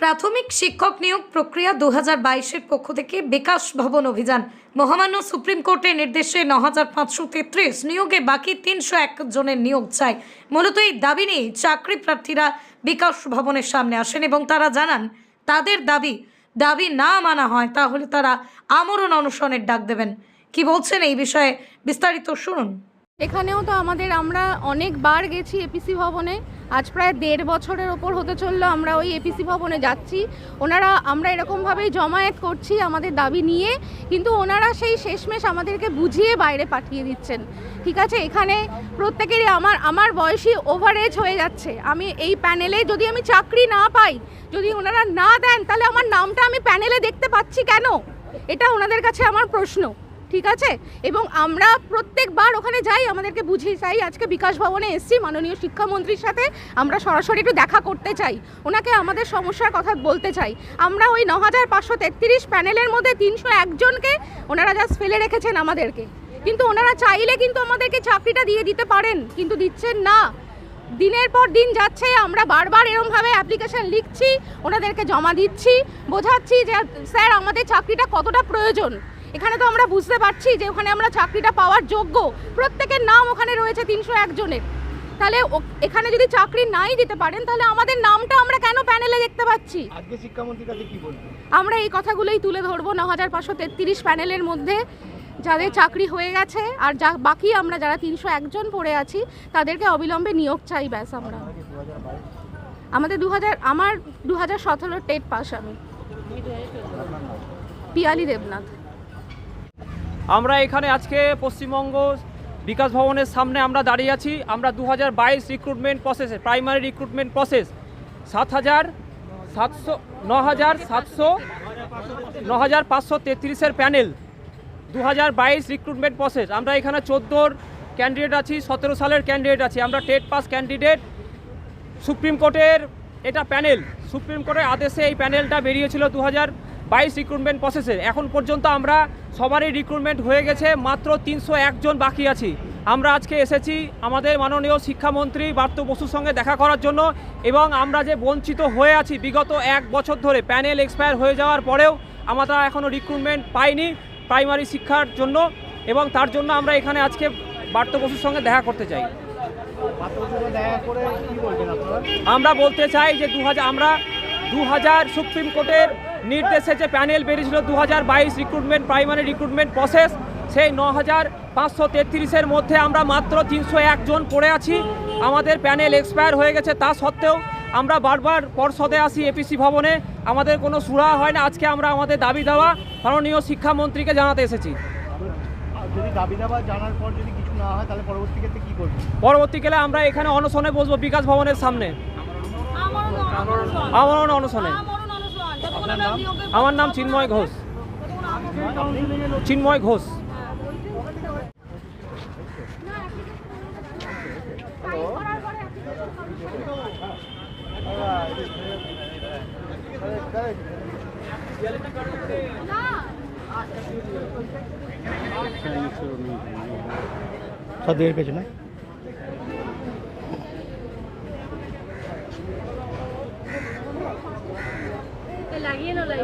প্রাথমিক শিক্ষক নিয়োগ প্রক্রিয়া দু হাজার বাইশের পক্ষ থেকে বিকাশ ভবন অভিযান। মহামান্য সুপ্রিম কোর্টের নির্দেশে ন হাজার পাঁচশো তেত্রিশ নিয়োগে বাকি তিনশো এক জনের নিয়োগ চাই। মূলত এই দাবি নিয়ে চাকরি প্রার্থীরা বিকাশ ভবনের সামনে আসেন এবং তারা জানান, তাদের দাবি দাবি না মানা হয় তাহলে তারা আমরণ অনশনের ডাক দেবেন। কি বলছেন এই বিষয়ে বিস্তারিত শুনুন। এখানেও তো আমাদের আমরা অনেকবার গেছি এপিসি ভবনে। আজ প্রায় দেড় বছরের ওপর হতে চলল আমরা ওই এপিসি ভবনে যাচ্ছি। ওনারা, আমরা এরকমভাবেই জমায়েত করছি আমাদের দাবি নিয়ে, কিন্তু ওনারা সেই শেষমেশ আমাদেরকে বুঝিয়ে বাইরে পাঠিয়ে দিচ্ছেন। ঠিক আছে, এখানে প্রত্যেকেরই আমার আমার বয়সী ওভার এজ হয়ে যাচ্ছে। আমি এই প্যানেলে যদি আমি চাকরি না পাই, যদি ওনারা না দেন, তাহলে আমার নামটা আমি প্যানেলে দেখতে পাচ্ছি কেন? এটা ওনাদের কাছে আমার প্রশ্ন। ঠিক আছে? এবং আমরা প্রত্যেকবার ওখানে যাই, আমাদেরকে বুঝিয়ে চাই। আজকে বিকাশ ভবনে এসছি, মাননীয় শিক্ষামন্ত্রীর সাথে আমরা সরাসরি একটু দেখা করতে চাই। ওনাকে আমাদের সমস্যার কথা বলতে চাই। আমরা ওই ন হাজার পাঁচশো তেত্রিশ প্যানেলের মধ্যে তিনশো একজনকে ওনারা জাস্ট ফেলে রেখেছেন আমাদেরকে। কিন্তু ওনারা চাইলে কিন্তু আমাদেরকে চাকরিটা দিয়ে দিতে পারেন, কিন্তু দিচ্ছেন না। দিনের পর দিন যাচ্ছে, আমরা বারবার এরমভাবে অ্যাপ্লিকেশন লিখছি, ওনাদেরকে জমা দিচ্ছি, বোঝাচ্ছি যে, স্যার, আমাদের চাকরিটা কতটা প্রয়োজন? এখানে তো আমরা বুঝতে পারছি যে ওখানে আমরা চাকরিটা পাওয়ার যোগ্য। প্রত্যেকের নাম ওখানে রয়েছে তিনশো একজনের তাহলে এখানে যদি চাকরি নাই দিতে পারেন তাহলে আমাদের নামটা আমরা কেন প্যানেলে দেখতে পাচ্ছি? আজকে শিক্ষামন্ত্রীর কাছে কি বলবেন? আমরা এই কথাগুলোই তুলে ধরবো ন হাজার পাঁচশো তেত্রিশ প্যানেলের মধ্যে। যাদের চাকরি হয়ে গেছে আর যা বাকি আমরা যারা তিনশো একজন পড়ে আছি তাদেরকে অবিলম্বে নিয়োগ চাই ব্যাস আমরা। আমাদের দু হাজার আমার দু হাজার সতেরো টেট পাস আমি। পিয়ালি দেবনাথ। আমরা এখানে আজকে পশ্চিমবঙ্গ বিকাশ ভবনের সামনে আমরা দাঁড়িয়ে আছি। আমরা দু হাজার বাইশ রিক্রুটমেন্ট প্রসেসে প্রাইমারি রিক্রুটমেন্ট প্রসেস সাত হাজার সাতশো ন হাজার সাতশো ন হাজার পাঁচশো তেত্রিশের প্যানেল দু হাজার বাইশ রিক্রুটমেন্ট প্রসেস আমরা এখানে চোদ্দোর ক্যান্ডিডেট আছি, সতেরো সালের ক্যান্ডিডেট আছি। আমরা টেট পাস ক্যান্ডিডেট সুপ্রিম কোর্টের এটা প্যানেল সুপ্রিম কোর্টের আদেশে এই প্যানেলটা বেরিয়েছিল দু হাজার বাইশ রিক্রুটমেন্ট প্রসেসে এখন পর্যন্ত আমরা সবারই রিক্রুটমেন্ট হয়ে গেছে, মাত্র তিনশো একজন বাকি আছি। আমরা আজকে এসেছি আমাদের মাননীয় শিক্ষামন্ত্রী বার্ত বসুর সঙ্গে দেখা করার জন্য এবং আমরা যে বঞ্চিত হয়ে আছি বিগত এক বছর ধরে প্যানেল এক্সপায়ার হয়ে যাওয়ার পরেও আমরা এখনও রিক্রুটমেন্ট পাইনি প্রাইমারি শিক্ষার জন্য এবং তার জন্য আমরা এখানে আজকে বার্ত বসুর সঙ্গে দেখা করতে চাই। আমরা বলতে চাই যে দু হাজার আমরা দু হাজার সুপ্রিম কোর্টের নির্দেশে যে প্যানেল বেরিয়েছিল দু হাজার বাইশ রিক্রুটমেন্ট প্রাইমারি রিক্রুটমেন্ট প্রসেস সেই ন হাজার পাঁচশো তেত্রিশের মধ্যে আমরা মাত্র তিনশো একজন পড়ে আছি। আমাদের প্যানেল এক্সপায়ার হয়ে গেছে তা সত্ত্বেও আমরা বারবার পর্ষদে আসি এপিসি ভবনে। আমাদের কোনো সুরা হয় না আজকে আমরা আমাদের দাবি দেওয়া মাননীয় শিক্ষামন্ত্রীকে জানাতে এসেছি। যদি দাবি দাবা জানার পর যদি কিছু না হয় তাহলে পরবর্তী ক্ষেত্রে কি করবেন পরবর্তীকালে আমরা এখানে অনশনে বসবো বিকাশ ভবনের সামনে। আমার অনশনে। আমার নাম? চিন্ময় ঘোষ। চিন্ময় ঘোষ। সদের পেছনে? la hiel o la.